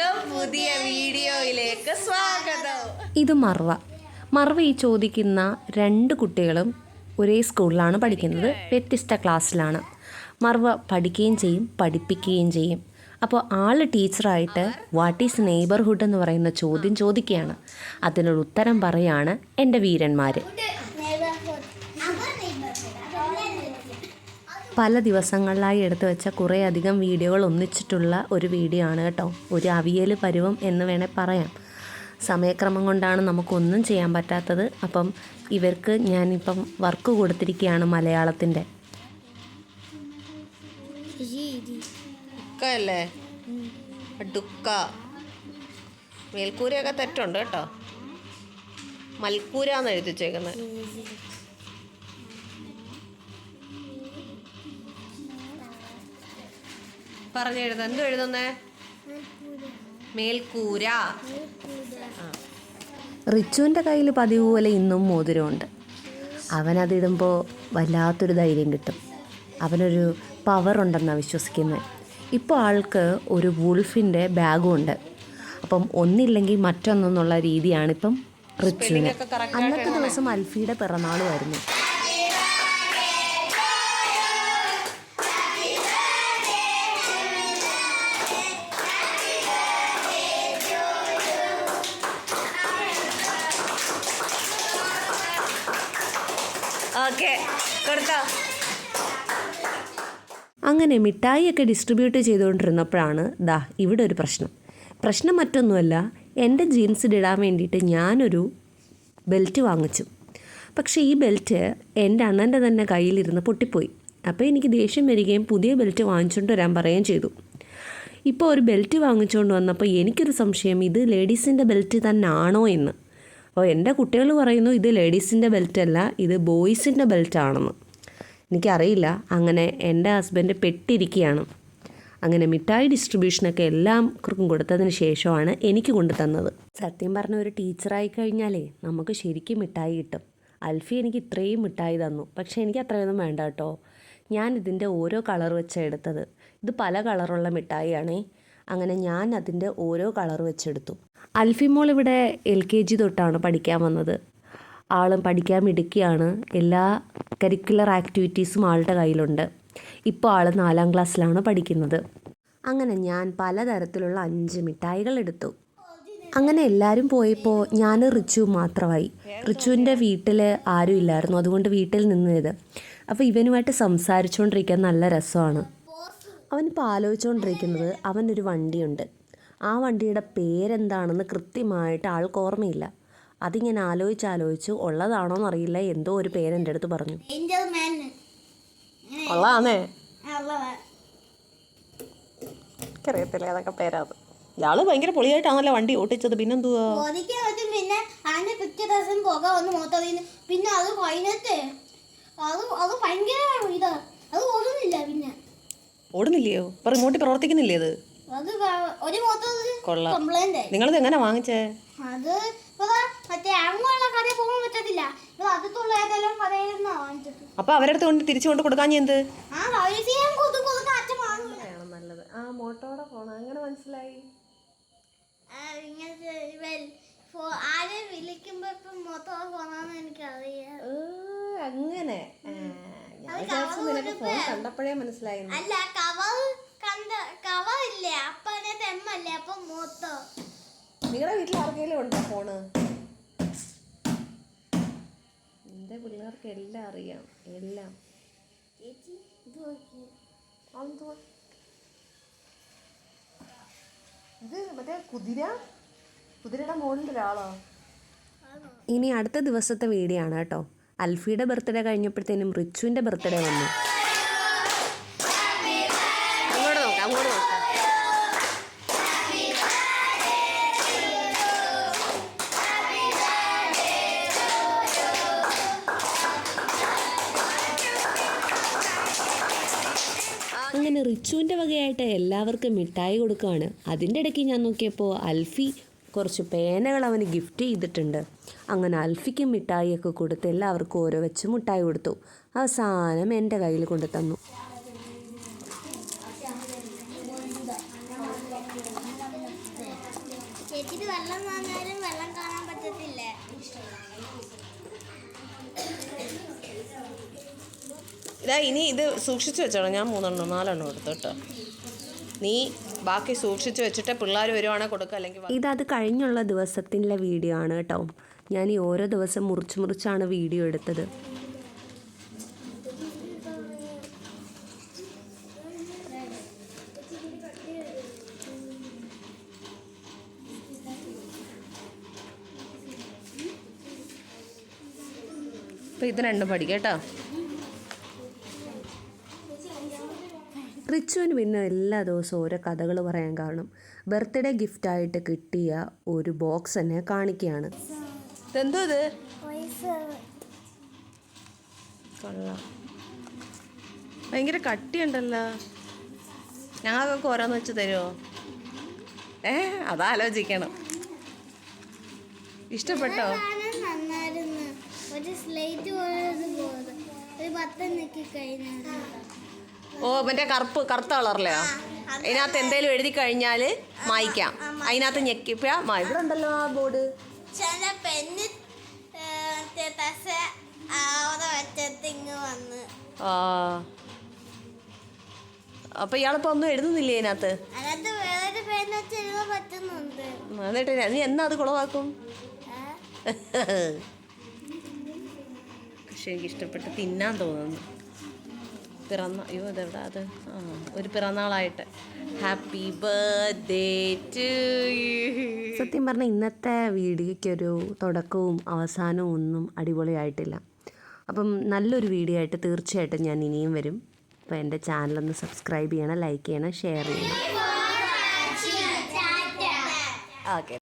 എല്ലാവർക്കും പുതിയ വീഡിയോയിലേക്ക് സ്വാഗതം. ഇത് മർവ. മർവ ഈ ചോദിക്കുന്ന രണ്ട് കുട്ടികളും ഒരേ സ്കൂളിലാണ് പഠിക്കുന്നത്. വ്യത്യസ്ത ക്ലാസ്സിലാണ്. മർവ പഠിക്കുകയും ചെയ്യും പഠിപ്പിക്കുകയും ചെയ്യും. അപ്പോൾ ആൾ ടീച്ചറായിട്ട് വാട്ട് ഈസ് നെയ്ബർഹുഡ് എന്ന് പറയുന്ന ചോദ്യം ചോദിക്കുകയാണ്. അതിനൊരു ഉത്തരം പറയാണ് എന്റെ വീരന്മാർ പല ദിവസങ്ങളിലായി എടുത്തു വെച്ച കുറേയധികം വീഡിയോകൾ ഒന്നിച്ചിട്ടുള്ള ഒരു വീഡിയോ ആണ് കേട്ടോ. ഒരു അവിയൽ പരുവം എന്ന് വേണേൽ പറയാം. സമയക്രമം കൊണ്ടാണ് നമുക്കൊന്നും ചെയ്യാൻ പറ്റാത്തത്. അപ്പം ഇവർക്ക് ഞാനിപ്പം വർക്ക് കൊടുത്തിരിക്കുകയാണ് മലയാളത്തിന്റെ. ഡുക്ക അല്ലേ? ഡുക്ക മേൽക്കൂരയൊക്കെ തെറ്റുണ്ട് കേട്ടോ. മൽക്കൂര എന്ന് എഴുതി പറഞ്ഞു എഴുതാ എന്തു എഴുതുന്നേ? മേൽക്കൂര. റിച്ചുവിന്റെ കയ്യിൽ പതിവ് പോലെ ഇന്നും മോതിരമുണ്ട്. അവനതിടുമ്പോൾ വല്ലാത്തൊരു ധൈര്യം കിട്ടും. അവനൊരു പവർ ഉണ്ടെന്നാണ് വിശ്വസിക്കുന്നത് ഇപ്പോൾ ആൾക്ക് ഒരു വുൾഫിന്റെ ബാഗും ഉണ്ട്. അപ്പം ഒന്നില്ലെങ്കിൽ മറ്റൊന്നെന്നുള്ള രീതിയാണിപ്പം റിച്ചുവിന്. അന്നത്തെ ദിവസം അൽഫിയുടെ പിറന്നാളുമായിരുന്നു. ഓക്കെ കൊടുത്തോ. അങ്ങനെ മിഠായിയൊക്കെ ഡിസ്ട്രിബ്യൂട്ട് ചെയ്തുകൊണ്ടിരുന്നപ്പോഴാണ് ദാ ഇവിടെ ഒരു പ്രശ്നം. പ്രശ്നം മറ്റൊന്നുമല്ല എന്റെ ജീൻസിൽ ഇടാൻ വേണ്ടിയിട്ട് ഞാനൊരു ബെൽറ്റ് വാങ്ങിച്ചു. പക്ഷേ ഈ ബെൽറ്റ് എന്റെ അണ്ണന്റെ തന്നെ കയ്യിലിരുന്ന് പൊട്ടിപ്പോയി. അപ്പോൾ എനിക്ക് ദേഷ്യം വരികയും പുതിയ ബെൽറ്റ് വാങ്ങിച്ചുകൊണ്ട് വരാൻ പറയുകയും ചെയ്തു. ഇപ്പോൾ ഒരു ബെൽറ്റ് വാങ്ങിച്ചുകൊണ്ട് വന്നപ്പോൾ എനിക്കൊരു സംശയം ഇത് ലേഡീസിന്റെ ബെൽറ്റ് തന്നെ ആണോ എന്ന്. അപ്പോൾ എന്റെ കുട്ടികൾ പറയുന്നു ഇത് ലേഡീസിന്റെ ബെൽറ്റ് അല്ല ഇത് ബോയ്സിന്റെ ബെൽറ്റ് ആണെന്ന് എനിക്കറിയില്ല അങ്ങനെ എന്റെ ഹസ്ബൻഡ് പെട്ടിരിക്കുകയാണ്. അങ്ങനെ മിഠായി ഡിസ്ട്രിബ്യൂഷനൊക്കെ എല്ലാവർക്കും കൊടുത്തതിന് ശേഷമാണ് എനിക്ക് കൊണ്ടു തന്നത്. സത്യം പറഞ്ഞ ഒരു ടീച്ചറായി കഴിഞ്ഞാലേ നമുക്ക് ശരിക്കും മിഠായി കിട്ടും. അൽഫി എനിക്ക് ഇത്രയും മിഠായി തന്നു പക്ഷേ എനിക്ക് അത്രയൊന്നും വേണ്ട കേട്ടോ. ഞാൻ ഇതിന്റെ ഓരോ കളർ വെച്ചാണ് എടുത്തത്. ഇത് പല കളറുള്ള മിഠായിയാണേ. അങ്ങനെ ഞാൻ അതിന്റെ ഓരോ കളർ വെച്ചെടുത്തു. അൽഫി മോൾ ഇവിടെ എൽ കെ ജി തൊട്ടാണ് പഠിക്കാൻ വന്നത്. ആളും പഠിക്കാൻ മിടുക്കിയാണ്. എല്ലാ കരിക്കുലർ ആക്ടിവിറ്റീസും ആളുടെ കയ്യിലുണ്ട്. ഇപ്പോൾ ആൾ നാലാം ക്ലാസ്സിലാണ് പഠിക്കുന്നത്. അങ്ങനെ ഞാൻ പലതരത്തിലുള്ള അഞ്ച് മിഠായികൾ എടുത്തു. അങ്ങനെ എല്ലാവരും പോയപ്പോൾ ഞാൻ റിച്ചു മാത്രമായി. റിച്ചുവിന്റെ വീട്ടിൽ ആരും ഇല്ലായിരുന്നു. അതുകൊണ്ട് വീട്ടിൽ നിന്നത്. അപ്പോൾ ഇവനുമായിട്ട് സംസാരിച്ചുകൊണ്ടിരിക്കാൻ നല്ല രസമാണ്. അവനിപ്പോൾ ആലോചിച്ചുകൊണ്ടിരിക്കുന്നത് അവനൊരു വണ്ടിയുണ്ട്. ആ വണ്ടിയുടെ പേരെന്താണെന്ന് കൃത്യമായിട്ട് ആൾക്ക് ഓർമ്മയില്ല. അതിങ്ങനെ ആലോചിച്ച് ആലോചിച്ച് ഉള്ളതാണോ എന്നറിയില്ല എന്തോ ഒരു പേര് എന്റെ അടുത്ത് പറഞ്ഞു. ഏഞ്ചൽ മാൻ കൊള്ളാന്നേ ഉള്ളതാ. എനിക്കറിയത്തില്ല അതൊക്കെ പേരാത് ഇയാൾ ഭയങ്കര പൊളിയായിട്ടാണല്ലോ വണ്ടി ഓട്ടിച്ചത്. പിന്നെന്തുവാ? പിന്നെ അതിന്റെ പിറ്റേ ദിവസം പുക വന്ന് മൊത്തതിന് പിന്നെ അത് കഴിഞ്ഞിട്ട് അത് അത് ഭയങ്കര ഇതാ. അത് ഓടുന്നില്ല പിന്നെ. ഓടുന്നില്ലയോ? ഇപ്പൊ റിമോട്ടിൽ പ്രവർത്തിക്കുന്നില്ലേ അത് കൊള്ളാം. നിങ്ങളിത് എങ്ങനെ വാങ്ങിച്ചേ? അത് അപ്പൊ അവരുടെ അടുത്ത് കൊണ്ട് തിരിച്ചു കൊണ്ട് കൊടുക്കാൻ എന്ത്? നല്ലത്. ആ മോട്ടോടെ പോണം. അങ്ങനെ മനസ്സിലായി? അങ്ങനെ. ഞാൻ ഫോൺ കണ്ടപ്പോഴേ മനസ്സിലായി അല്ല കവർ ഇല്ലേ അപ്പൊ അതിനകത്ത് എം അല്ലേ അപ്പൊ മൊത്തം നിങ്ങളുടെ വീട്ടിൽ ആർക്കെങ്കിലും ഉണ്ടോ ഫോണ്? എന്റെ പിള്ളേർക്ക് എല്ലാം അറിയാം എല്ലാം. ചേച്ചി ഇത് നോക്കി. അതെന്തുവാ? ഇത് മറ്റേ കുതിര? കുതിരയുടെ മുകളിൽ ഒരാളോ ഇനി അടുത്ത ദിവസത്തെ വീഡിയോ ആണ് കേട്ടോ. അൽഫിയുടെ ബർത്ത്ഡേ കഴിഞ്ഞപ്പോഴത്തേനും റിച്ചുവിന്റെ ബർത്ത്ഡേ വന്നു. അങ്ങനെ റിച്ചുവിന്റെ വകയായിട്ട് എല്ലാവർക്കും മിഠായി കൊടുക്കുകയാണ് അതിന്റെ ഇടയ്ക്ക് ഞാൻ നോക്കിയപ്പോൾ അൽഫി കുറച്ച് പേനകൾ അവന് ഗിഫ്റ്റ് ചെയ്തിട്ടുണ്ട്. അങ്ങനെ അൽഫിക്കും മിഠായിയൊക്കെ കൊടുത്ത് എല്ലാവർക്കും ഓരോ വെച്ച് മിഠായി കൊടുത്തു. അവസാനം എന്റെ കയ്യിൽ കൊണ്ടു തന്നു ഇതാ ഇനി ഇത് സൂക്ഷിച്ചു വെച്ചോളാം. ഞാൻ മൂന്നെണ്ണം നാലെണ്ണം എടുത്തു കേട്ടോ. നീ ബാക്കി സൂക്ഷിച്ചു വെച്ചിട്ട് പിള്ളേർ വരുവാണെങ്കിൽ കൊടുക്കുക അല്ലെങ്കിൽ ഇതത് കഴിഞ്ഞുള്ള ദിവസത്തിന്റെ വീഡിയോ ആണ് കേട്ടോ. ഞാൻ ഈ ഓരോ ദിവസം മുറിച്ച് മുറിച്ചാണ് വീഡിയോ എടുത്തത്. അപ്പോൾ ഇത് രണ്ടും പഠിക്കാം കേട്ടോ. റിച്ചുവിന് പിന്നെ എല്ലാ ദിവസവും ഓരോ കഥകൾ പറയാൻ കാരണം ബർത്ത്ഡേ ഗിഫ്റ്റായിട്ട് കിട്ടിയ ഒരു ബോക്സ് എന്നെ കാണിക്കുകയാണ് ഇതെന്തോ ഇത്? കൊള്ളാം. ഭയങ്കര കട്ടിയുണ്ടല്ലോ. ഞങ്ങൾക്കൊക്കെ ഓരോന്ന് വെച്ച് തരുമോ ഏ അതാലോചിക്കണം ഇഷ്ടപ്പെട്ടോ? നന്നായിരുന്നു ഒരു സ്ലേറ്റ് പോലെ ഒരു ബട്ടൺ നിൽക്കി കഴിഞ്ഞാൽ ഓ മറ്റേ കറുപ്പ് കറുത്ത കളറിലെയോ അതിനകത്ത് എന്തേലും എഴുതി കഴിഞ്ഞാൽ മായ്ക്കാം. അതിനകത്ത് ഞെക്കിപ്പോ ഇവിടെ ഉണ്ടല്ലോ ആ ബോർഡ്. ചില പെണ്ണ് വന്ന്. ആ. അപ്പൊ ഇയാളിപ്പോ ഒന്നും എഴുതുന്നില്ലേ അതിനകത്ത് എന്നിട്ട് നീ എന്നാ അത് കുളവാക്കും? പക്ഷെ എനിക്ക് ഇഷ്ടപ്പെട്ട് തിന്നാൻ തോന്നുന്നു. പിറന്ന അയ്യോ അതെവിടെ അത്? ആ ഒരു പിറന്നാളായിട്ട്. ഹാപ്പി ബർത്ത്ഡേ ടു സത്യം പറഞ്ഞാൽ ഇന്നത്തെ വീഡിയോയ്ക്കൊരു തുടക്കവും അവസാനവും ഒന്നും അടിപൊളിയായിട്ടില്ല. അപ്പം നല്ലൊരു വീഡിയോ ആയിട്ട് തീർച്ചയായിട്ടും ഞാൻ ഇനിയും വരും. അപ്പോൾ എന്റെ ചാനലൊന്ന് സബ്സ്ക്രൈബ് ചെയ്യണം ലൈക്ക് ചെയ്യണം ഷെയർ ചെയ്യണം. ഓക്കെ